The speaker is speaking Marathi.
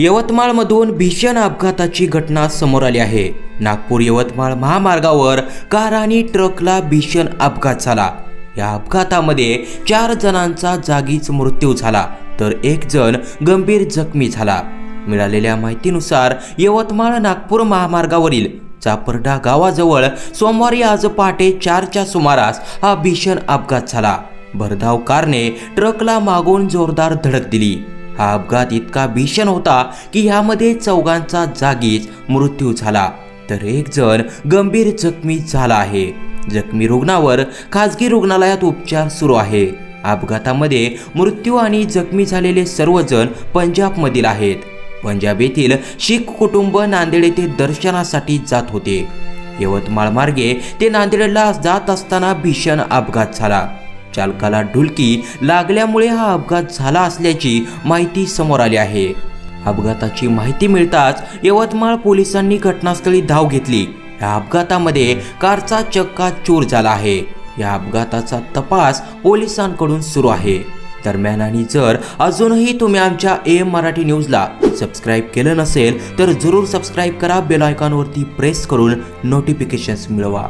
यवतमाळमधून भीषण अपघाताची घटना समोर आली आहे. नागपूर यवतमाळ महामार्गावर कार आणि ट्रकला भीषण अपघात झाला. या अपघातामध्ये चार जणांचा जागीच मृत्यू झाला तर एक जण गंभीर जखमी झाला. मिळालेल्या माहितीनुसार यवतमाळ नागपूर महामार्गावरील चापर्डा गावाजवळ सोमवारी आज पहाटे चारच्या सुमारास हा भीषण अपघात झाला. भरधाव कारने ट्रकला मागून जोरदार धडक दिली. हा अपघात इतका भीषण होता की यामध्ये चौघांचा जागीच मृत्यू झाला. तर एक जण गंभीर जखमी झाला आहे. जखमी रुग्णावर खाजगी रुग्णालयात उपचार सुरू आहे. अपघातामध्ये मृत्यू आणि जखमी झालेले सर्वजण पंजाबमधील आहेत. पंजाब येथील शीख कुटुंब नांदेड येथे दर्शनासाठी जात होते. यवतमाळ मार्गे ते नांदेडला जात असताना भीषण अपघात झाला. चालकाला ढुलकी लागल्यामुळे हा अपघात झाला असल्याची माहिती समोर आली आहे. अपघाताची माहिती मिळताच यवतमाळ पोलिसांनी घटनास्थळी धाव घेतली. या अपघातामध्ये कारचा चक्का चूर झाला आहे. या अपघाताचा तपास पोलिसांकडून सुरू आहे. दरम्यान आणि जर अजूनही तुम्ही आमच्या एम मराठी न्यूजला सबस्क्राईब केलं नसेल तर जरूर सबस्क्राईब करा बेल आयकॉनवरती प्रेस करून नोटिफिकेशन्स मिळवा.